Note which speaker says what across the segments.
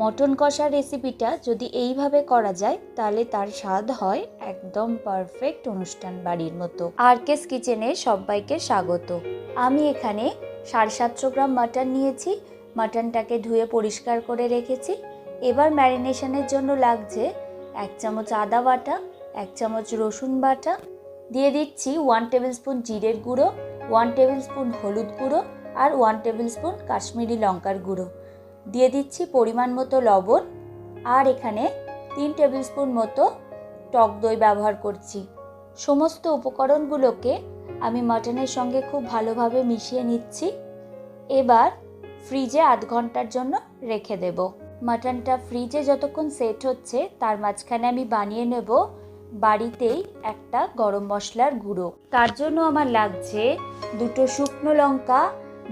Speaker 1: Mutton কষা রেসিপিটা যদি এইভাবে করা যায়, তাহলে তার স্বাদ হয় একদম পারফেক্ট অনুষ্ঠান বাড়ির মতো। আরকেস কিচেনে সবাইকে স্বাগত। আমি এখানে সাড়ে সাতশো গ্রাম মাটন নিয়েছি। মাটনটাকে ধুয়ে পরিষ্কার করে রেখেছি। এবার ম্যারিনেশনের জন্য লাগছে এক চামচ আদা বাটা, এক চামচ রসুন বাটা। দিয়ে দিচ্ছি ওয়ান টেবিল স্পুন জিরের গুঁড়ো ওয়ান টেবিল স্পুন হলুদ গুঁড়ো আর ওয়ান টেবিল স্পুন কাশ্মীরি লঙ্কার গুঁড়ো। দিয়ে দিচ্ছি পরিমাণ মতো লবণ আর এখানে তিন টেবিল স্পুন মতো টক দই ব্যবহার করছি। সমস্ত উপকরণগুলোকে আমি মাটনের সঙ্গে খুব ভালোভাবে মিশিয়ে নিচ্ছি। এবার ফ্রিজে আধ ঘণ্টার জন্য রেখে দেব। মাটনটা ফ্রিজে যতক্ষণ সেট হচ্ছে তার মাঝখানে আমি বানিয়ে নেব বাড়িতেই একটা গরম মশলার গুঁড়ো। তার জন্য আমার লাগছে দুটো শুকনো লঙ্কা,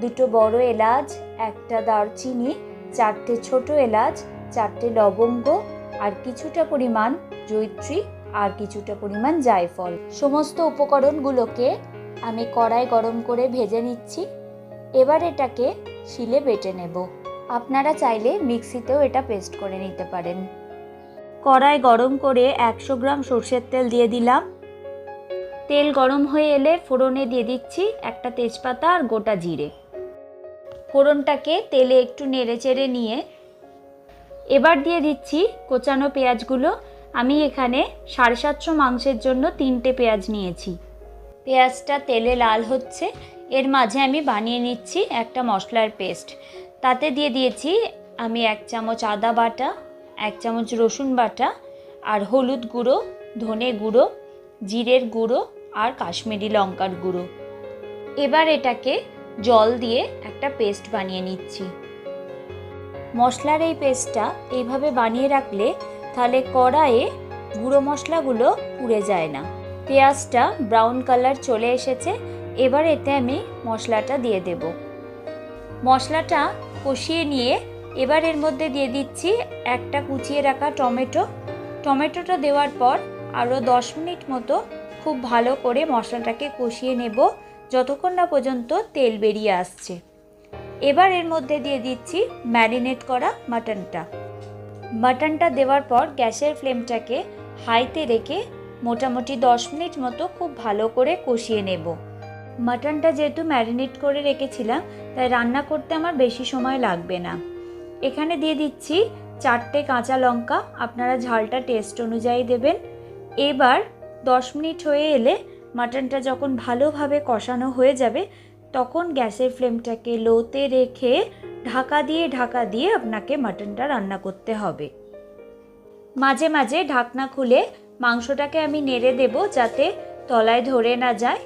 Speaker 1: দুটো বড় এলাচ, একটা দারচিনি চারটে ছোট এলাচ, চারটে লবঙ্গ আর কিছুটা পরিমাণ জৈত্রী আর কিছুটা পরিমাণ জায়ফল। সমস্ত উপকরণগুলোকে আমি কড়াই গরম করে ভেজে নিচ্ছি। এবার এটাকে শিলে বেটে নেব। আপনারা চাইলে মিক্সিতেও এটা পেস্ট করে নিতে পারেন। কড়াই গরম করে একশো গ্রাম সর্ষের তেল দিয়ে দিলাম। তেল গরম হয়ে এলে ফোড়নে দিয়ে দিচ্ছি একটা তেজপাতা আর গোটা জিরে। ফোড়নটাকে তেলে একটু নেড়ে চেড়ে নিয়ে এবার দিয়ে দিচ্ছি কোচানো পেঁয়াজগুলো। আমি এখানে সাড়ে সাতশো মাংসের জন্য তিনটে পেঁয়াজ নিয়েছি। পেঁয়াজটা তেলে লাল হচ্ছে। এর মাঝে আমি বানিয়ে নিচ্ছি একটা মশলার পেস্ট। তাতে দিয়ে দিয়েছি আমি এক চামচ আদা বাটা, এক চামচ রসুন বাটা আর হলুদ গুঁড়ো, ধনে গুঁড়ো, জিরের গুঁড়ো আর কাশ্মীরি লঙ্কার গুঁড়ো। এবার এটাকে জল দিয়ে একটা পেস্ট বানিয়ে নিচ্ছি। মশলার এই পেস্টটা এইভাবে বানিয়ে রাখলে তাহলে কড়াইয়ে গুঁড়ো মশলাগুলো পুড়ে যায় না। পেঁয়াজটা ব্রাউন কালার চলে এসেছে, এবার এতে আমি মশলাটা দিয়ে দেব। মশলাটা কষিয়ে নিয়ে এবার এর মধ্যে দিয়ে দিচ্ছি একটা কুচিয়ে রাখা টমেটো। টমেটোটা দেওয়ার পর আরও দশ মিনিট মতো খুব ভালো করে মশলাটাকে কষিয়ে নেব। যতক্ষণ না পর্যন্ত তেল বেরিয়ে আসছে। এবার এর মধ্যে দিয়ে দিচ্ছি ম্যারিনেট করা মাটনটা। মাটনটা দেওয়ার পর গ্যাসের ফ্লেমটাকে হাইতে রেখে মোটামুটি দশ মিনিট মতো খুব ভালো করে কষিয়ে নেব। মাটনটা যেহেতু ম্যারিনেট করে রেখেছিলাম, তাই রান্না করতে আমার বেশি সময় লাগবে না। এখানে দিয়ে দিচ্ছি চারটে কাঁচা লঙ্কা, আপনারা ঝালটা টেস্ট অনুযায়ী দেবেন। এবার দশ মিনিট হয়ে এলে মাটনটা যখন ভালোভাবে কষানো হয়ে যাবে, তখন গ্যাসের ফ্লেমটাকে লোতে রেখে ঢাকা দিয়ে ঢাকা দিয়ে আপনাকে মাটনটা রান্না করতে হবে। মাঝে মাঝে ঢাকনা খুলে মাংসটাকে আমি নেড়ে দেব যাতে তলায় ধরে না যায়।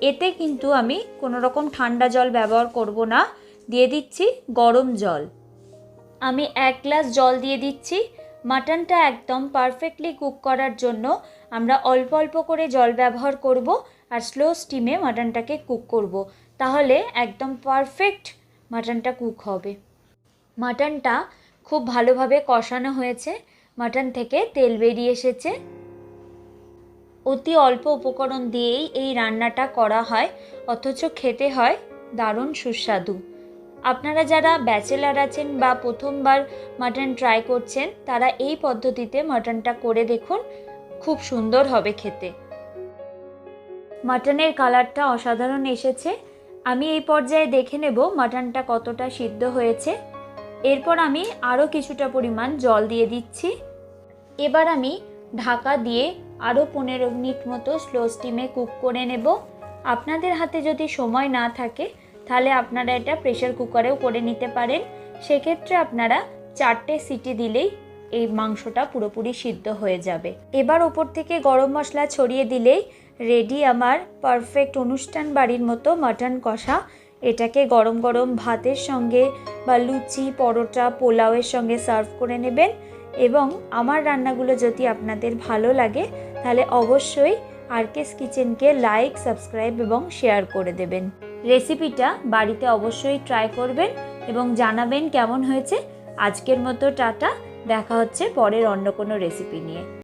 Speaker 1: এতে কিন্তু আমি কোনো রকম ঠান্ডা জল ব্যবহার করব না। দিয়ে দিচ্ছি গরম জল। আমি এক গ্লাস জল দিয়ে দিচ্ছি। মাটনটা একদম পারফেক্টলি কুক করার জন্য আমরা অল্প অল্প করে জল ব্যবহার করব আর স্লো স্টিমে মাটনটাকে কুক করব। তাহলে একদম পারফেক্ট মাটনটা কুক হবে। মাটনটা খুব ভালোভাবে কষানো হয়েছে। মাটন থেকে তেল বেরিয়ে এসেছে। অতি অল্প উপকরণ দিয়েই এই রান্নাটা করা হয়। অথচ খেতে হয় দারুণ সুস্বাদু। আপনারা যারা ব্যাচেলার আছেন বা প্রথমবার মাটন ট্রাই করছেন, তারা এই পদ্ধতিতে মাটনটা করে দেখুন, খুব সুন্দর হবে খেতে। মাটনের কালারটা অসাধারণ এসেছে। আমি এই পর্যায়ে দেখে নেব মাটনটা কতটা সিদ্ধ হয়েছে। এরপর আমি আরও কিছুটা পরিমাণ জল দিয়ে দিচ্ছি। এবার আমি ঢাকা দিয়ে আরও পনেরো মিনিট মতো স্লো স্টিমে কুক করে নেব। আপনাদের হাতে যদি সময় না থাকে তাহলে আপনারা এটা প্রেশার কুকারেও করে নিতে পারেন। সেক্ষেত্রে আপনারা চারটে সিটি দিলেই এই মাংসটা পুরোপুরি সিদ্ধ হয়ে যাবে। এবার ওপর থেকে গরম মশলা ছড়িয়ে দিলেই রেডি আমার পারফেক্ট অনুষ্ঠান বাড়ির মতো মাটন কষা। এটাকে গরম গরম ভাতের সঙ্গে বা লুচি, পরোটা, পোলাওয়ের সঙ্গে সার্ভ করে নেবেন। এবং আমার রান্নাগুলো যদি আপনাদের ভালো লাগে, তাহলে অবশ্যই আরকেস কিচেনকে লাইক সাবস্ক্রাইব এবং শেয়ার করে দেবেন। রেসিপিটা বাড়িতে অবশ্যই ট্রাই করবেন এবং জানাবেন কেমন হয়েছে। আজকের মতো টাটা, দেখা হচ্ছে পরের অন্য কোনো রেসিপি নিয়ে।